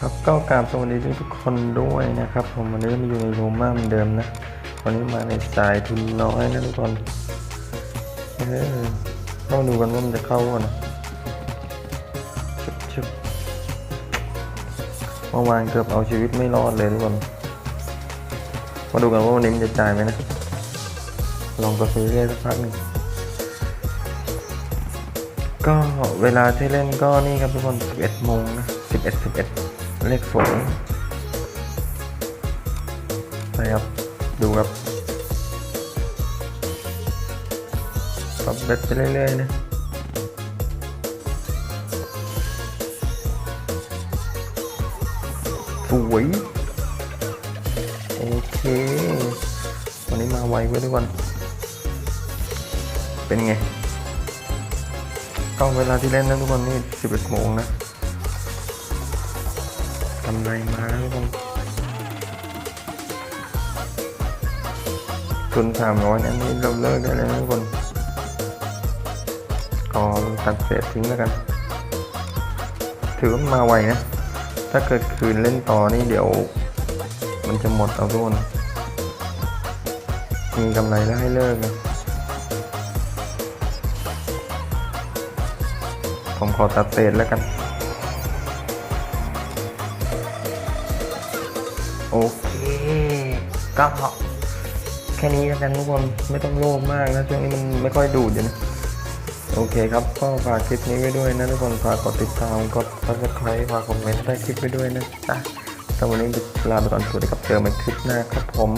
ครับก็กราบสวัสดีทุกคนด้วยนะครับ ผมวันนี้มาอยู่ในโรม่าเหมือนเดิมนะวันนี้มาในสายทุนน้อยนะทุกคนเออต้องดูกันว่ามันจะเข้าก่อนนะชึบชึบเมื่อวานเกือบเอาชีวิตไม่รอดเลยทุกคนมาดูกันว่าวันนี้มันจะจ่ายไหมนะลองกดซื้อเรื่อยสักพักหนึ่งก็เวลาที่เล่นก็นี่ครับทุกคน 11โมงนะ11 11 เลขสวยไปครับ ดูครับปรับเบ็ดไปเรื่อยๆนะสวยโอเค วันนี้มาไวไว้ทุกคน เป็นไงก็เวลาที่เล่นนะทุกคนนี่ 11โมงนะ กำไรมาแล้วทุกคนทุนสามร้อยอันนี้เราเลิกได้เลยนะทุกคนก็ตัดเศษทิ้งแล้วกัน ถือว่ามาไวนะ ถ้าเกิดคืนเล่นต่อนี่เดี๋ยว มันจะหมดเอาทุกคนมีกำไรแล้วให้เลิกนะผมขอตัดเศษแล้วกัน โอเค ก็แค่นี้แล้วกันทุกคนไม่ต้องโลภมากนะช่วงนี้มันไม่ค่อยดูดอยู่นะโอเคครับก็ฝากคลิปนี้ไว้ด้วยนะทุกคนฝากกดติดตามกด subscribe ฝากคอมเมนต์ใต้คลิปไว้ด้วยนะจ๊ะแต่วันนี้ลาไปก่อนสวัสดีครับเจอกันใหม่คลิปหน้าครับผม